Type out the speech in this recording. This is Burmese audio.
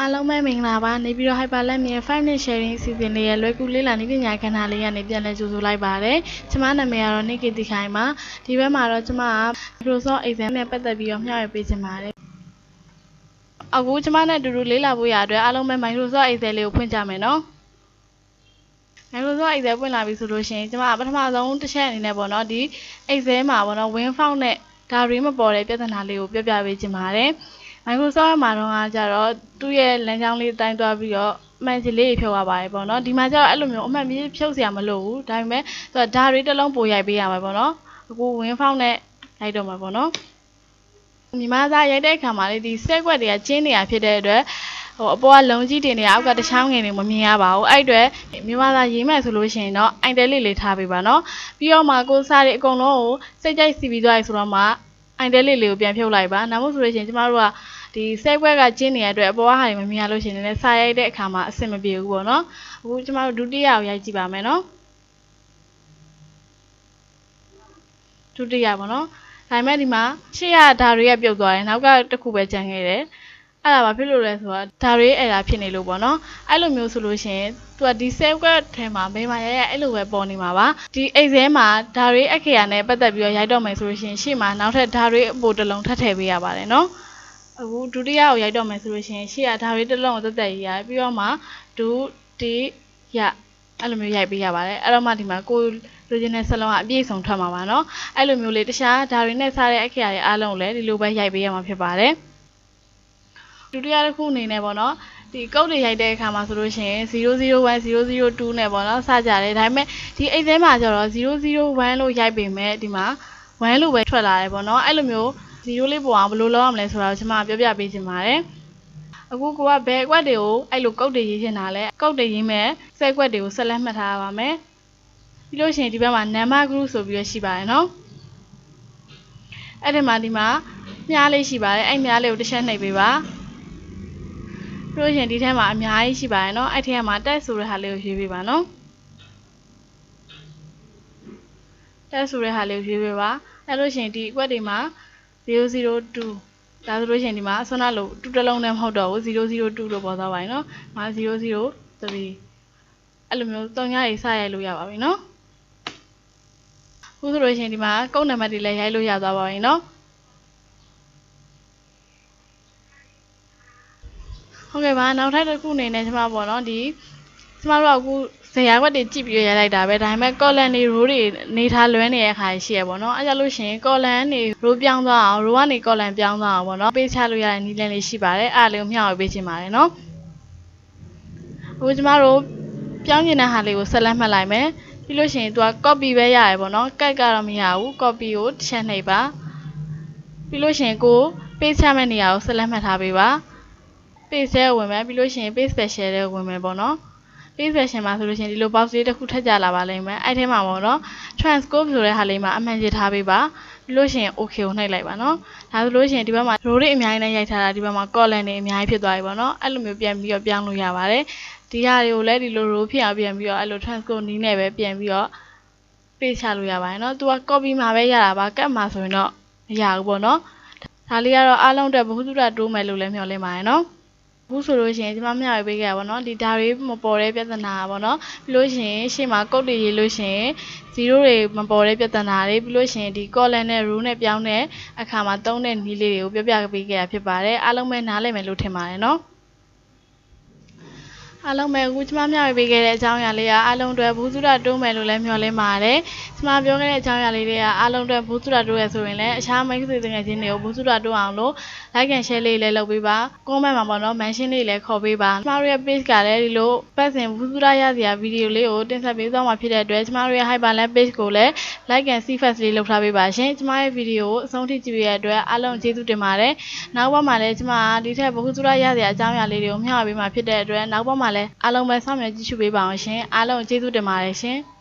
အားလုံးပဲမင်္ဂလာပါနေပြည်တော် Hyperlab ရဲ့5 minute sharing အစီအစဉ်လေးရဲ့လွယ်ကူလေးလာနည်းပညာကဏ္ဍလေးကနေပြန်လည်ကြိုဆိုလိုက်ပါတယ်။ကျွန်မနာမည်ကတော့ Nikki တိခိုင်ပါ။ဒီဘက်မှာတော့ကျွန်မက Microsoft Excel နဲ့ပတ်သက်ပြီးတော့မျှဝေပေးချင်ပါတယ်။အခုကျွန်မနဲ့အတူတူလေးလာဖို့ရအတွက်အားလုံးပဲ Microsoft Excel လေးကိုဖွင့်ကြမယ်နော်။ Microsoft Excel ဖွင့်လာပြီဆိုလို့ရှိရင်ကျွန်မကပထမဆုံးတစ်ချက်အနေနဲ့ပေါ့နော်ဒီ Excel မှာပေါ့နော် Win Font နဲ့ဒါရီမပေါ်တဲ့ပြဿနာလေးကိုပြောပြပေးချင်ပါတယ်။ Microsoft မှာတော့ကကြတော့သူ့ရဲ့လမ်းကြောင်းလေးတိုင်းသွားပြီးတော့အမှန်ကြီးလေးဖြုတ်ရပါတယ်ပေါ့နော်ဒီမှာကျတော့အဲ့လိုမျိုးအမှန်ကြီးဖြုတ်စရာမလိုဘူးဒါပေမဲ့သူကဒါရီတစ်လုံးပိုရိုက်ပေးရမှာပေါ့နော်အခု win font နဲ့ရိုက်တော့မှာပေါ့နော်ညီမသားရိုက်တဲ့အခါမှာလေဒီစက်ကွက်တွေကကျင်းနေတာဖြစ်တဲ့အတွက်ဟိုအပေါ်ကလုံကြီးတင်နေတာအောက်ကတခြားငယ်တွေမမြင်ရပါဘူးအဲ့အတွက်မြမသားရေးမယ်ဆိုလို့ရှိရင်တော့အိုင်တယ်လေးလေးထားပေးပါနော်ပြီးတော့မှကိုစားတွေအကုန်လုံးကိုစိတ်ကြိုက်စီပြီးသွားပြီဆိုတော့မှ အိုင်တယ်လေးလေးကိုပြန်ဖြုတ်လိုက်ပါနောက်မို့ဆိုလို့ရှိရင်ကျမတို့ကဒီစက်ကွက်ကကျင်းနေတဲ့အတွက်အပေါ်ကဟာတွေမမြင်ရလို့ရှိရင်လည်းစားရိုက်တဲ့အခါမှာအဆင်မပြေဘူးပေါ့နော်အခုကျမတို့ဒုတိယကိုရိုက်ကြည့်ပါမယ်နော်ဒုတိယပေါ့နော်ဒါပေမဲ့ဒီမှာရှေ့ကဓာတွေကပြုတ်သွားတယ်နောက်ကတစ်ခုပဲကျန်ခဲ့တယ် အဲ့ဒါဘာဖြစ်လို့လဲဆိုတော့ဓာတွေအဲ့ဒါဖြစ်နေလို့ပေါ့နော်အဲ့လိုမျိုးဆိုလို့ရှိရင်သူကဒီ save word ထဲမှာဘယ်မှာရရအဲ့လိုပဲပေါ်နေမှာပါဒီ excel မှာဓာတွေအခရာနဲ့ပတ်သက်ပြီးတော့ရိုက်တော့မယ်ဆိုလို့ရှိရင်ရှေ့မှာနောက်ထပ်ဓာတွေအပိုတစ်လုံးထပ်ထည့်ပေးရပါတယ်နော်အခုဒုတိယကိုရိုက်တော့မယ်ဆိုလို့ရှိရင်ရှေ့ကဓာတွေတစ်လုံးကိုသက်သက်ရေးရတယ်ပြီးတော့မှဒုတိယအဲ့လိုမျိုးရိုက်ပေးရပါတယ်အဲ့တော့မှဒီမှာကိုလိုချင်တဲ့စလုံးကအပြည့်စုံထွက်မှာပါเนาะအဲ့လိုမျိုးလေးတခြားဓာတ်တွေနဲ့စားတဲ့အခရာတွေအားလုံးလည်းဒီလိုပဲရိုက်ပေးရမှာဖြစ်ပါတယ် ဒုတိယတစ်ခုအနေနဲ့ပေါ့နော်ဒီကုတ်တွေရိုက်တဲ့အခါမှာဆိုလို့ရှိရင်001 002နဲ့ပေါ့နော်စကြတယ်ဒါပေမဲ့ဒီအိတ်ထဲမှာကျတော့001လို့ရိုက်ပေမဲ့ဒီမှာ1လို့ပဲထွက်လာတယ်ပေါ့နော်အဲ့လိုမျိုး0လေးပေါ်အောင်ဘယ်လိုလုပ်ရမလဲဆိုတာကိုကျွန်မပြောပြပေးချင်ပါတယ်အခုကိုကဘယ်အကွက်တွေကိုအဲ့လိုကုတ်တွေရေးချင်တာလဲကုတ်တွေရေးမဲ့စက်ကွက်တွေကိုဆက်လက်မှတ်ထားရပါမယ်ပြီးလို့ရှိရင်ဒီဘက်မှာ number group ဆိုပြီးရရှိပါတယ်နော်အဲ့ဒီမှာဒီမှာမြားလေးရှိပါတယ်အဲ့မြားလေးကိုတစ်ချက်နှိပ်ပေးပါ ပြီးလို့ရှိရင်ဒီထဲမှာအများကြီးရှိပါတယ်နော်အဲ့ထဲမှာတက်ဆိုတဲ့ဟာလေးကိုရွေးပေးပါနော်တက်ဆိုတဲ့ဟာလေးကိုရွေးပေးပါအဲ့လို့ရှိရင်ဒီအကွက်တွေမှာ002ဒါဆိုလို့ရှိရင်ဒီမှာဆွမ်းနာလို့တူတစ်လုံးနဲ့မဟုတ်တော့ဘူး002လို့ပေါ်သွားပါပြီနော်။မှာ003အဲ့လိုမျိုးတုံညာတွေစရိုက်လို့ရပါပြီနော်။ခုဆိုလို့ရှိရင်ဒီမှာကုတ်နံပါတ်တွေလည်းရိုက်လို့ရသွားပါပြီနော်။ ဟုတ်ကဲ့ပါနောက်ထပ်တစ်ခုအနေနဲ့ကျွန်မပေါ့နော်ဒီကျွန်မတို့ကအခုဇရာခွက်တွေကြည့်ပြီးရိုက်လိုက်တာပဲဒါပေမဲ့ column တွေ row တွေနေထားလွဲနေတဲ့အခါရှိရပေါ့နော်အဲကြလို့ရှိရင် column တွေ row ပြောင်းသွားအောင် row ကနေ column ပြောင်းသွားအောင်ပေါ့နော်ပေးချလို့ရတဲ့နည်းလမ်းလေးရှိပါတယ်အဲ့ဒါလေးကိုမျှဝေပေးချင်ပါတယ်နော်အခုကျမတို့ပြောင်းကျင်တဲ့ဟာလေးကိုဆက်လက်မှတ်လိုက်မယ်ပြီးလို့ရှိရင်သူက copy ပဲရရပေါ့နော် cut ကတော့မရဘူး copy ကိုတစ်ချက်နှိပ်ပါပြီးလို့ရှိရင်ကို page ချမဲ့နေရာကိုဆက်လက်မှတ်ထားပေးပါ page ထဲဝင်မယ်ပြီးလို့ရှိရင် page special ထဲဝင်မယ်ပေါ့နော် page version မှာဆိုလို့ရှိရင်ဒီလို box လေးတစ်ခုထပ်ကြလာပါလိမ့်မယ်အဲ့ထဲမှာပေါ့နော် transcope ဆိုတဲ့ဟာလေးမှာအမှန်ကြီးထားပေးပါပြီးလို့ရှိရင် okay ကိုနှိပ်လိုက်ပါနော်ဒါဆိုလို့ရှိရင်ဒီဘက်မှာ row တွေအများကြီးနဲ့ရိုက်ထားတာဒီဘက်မှာ column တွေအများကြီးဖြစ်သွားပြီပေါ့နော်အဲ့လိုမျိုးပြန်ပြီးတော့ပြောင်းလို့ရပါတယ်ဒီဟာတွေကိုလည်းဒီလို row ဖြစ်အောင်ပြန်ပြီးတော့အဲ့လို transcope နီးနဲ့ပဲပြန်ပြီးတော့ page ချလို့ရပါတယ်နော်သူက copy မှာပဲရတာပါကတ်မှာဆိုရင်တော့မရဘူးပေါ့နော်ဒါလေးကတော့အားလုံးအတွက်ဘ ഹു တုဒတိုးမယ်လို့လည်းမျှော်လင့်ပါတယ်နော်အ ခုဆိုလို့ရှိရင်ဒီမှာမျှဝေပေးခဲ့ရပါတော့ဒီဒါတွေမပေါ်တဲ့ပြဿနာပါတော့ပြီးလို့ရှိရင်ရှေ့မှာကုတ်တွေရေးလို့ရှိရင်0တွေမပေါ်တဲ့ပြဿနာတွေပြီးလို့ရှိရင်ဒီ column နဲ့ row နဲ့ပြောင်းတဲ့အခါမှာသုံးတဲ့နည်းလေးတွေကိုပြောပြပေးခဲ့ရဖြစ်ပါတယ်အားလုံးပဲနားလည်မယ်လို့ထင်ပါတယ်နော် အားလုံးပဲအခုကျမမျှဝေပေးခဲ့တဲ့အကြောင်းအရာလေးကအားလုံးအတွက်ဘူးစုရတိုးမယ်လို့လည်းမျှော်လင့်ပါတယ်။ကျမပြောခဲ့တဲ့အကြောင်းအရာလေးတွေကအားလုံးအတွက်ဘူးစုရတိုးရဆိုရင်လည်းအခြားမိတ်ဆွေငယ်ချင်းတွေကိုဘူးစုရတိုးအောင်လို့ like and share လေးလည်းလုပ်ပေးပါ။ comment မှာပေါ့နော် mention လေးလည်းခေါ်ပေးပါ။ကျမတို့ရဲ့ page ကလည်းဒီလိုပတ်စဉ်ဘူးစုရရစရာဗီဒီယိုလေးကိုတင်ဆက်ပေးသွားမှာဖြစ်တဲ့အတွက်ကျမတို့ရဲ့ Hyperland page ကိုလည်း like and see first လေးလုပ်ထားပေးပါရှင်။ကျမရဲ့ဗီဒီယိုကိုအဆုံးထိကြည့်ပေးတဲ့အတွက်အားလုံးကျေးဇူးတင်ပါတယ်။နောက်ဘက်မှာလည်းကျမဒီထက်ဘူးစုရရစရာအကြောင်းအရာလေးတွေကိုမျှဝေပေးမှာဖြစ်တဲ့အတွက်နောက်ဘက်မှာလည်းအားလုံးပဲစောင့်မျှော်ကြည့်ရှုပေးပါအောင်ရှင်အားလုံးကျေးဇူးတင်ပါတယ်ရှင်။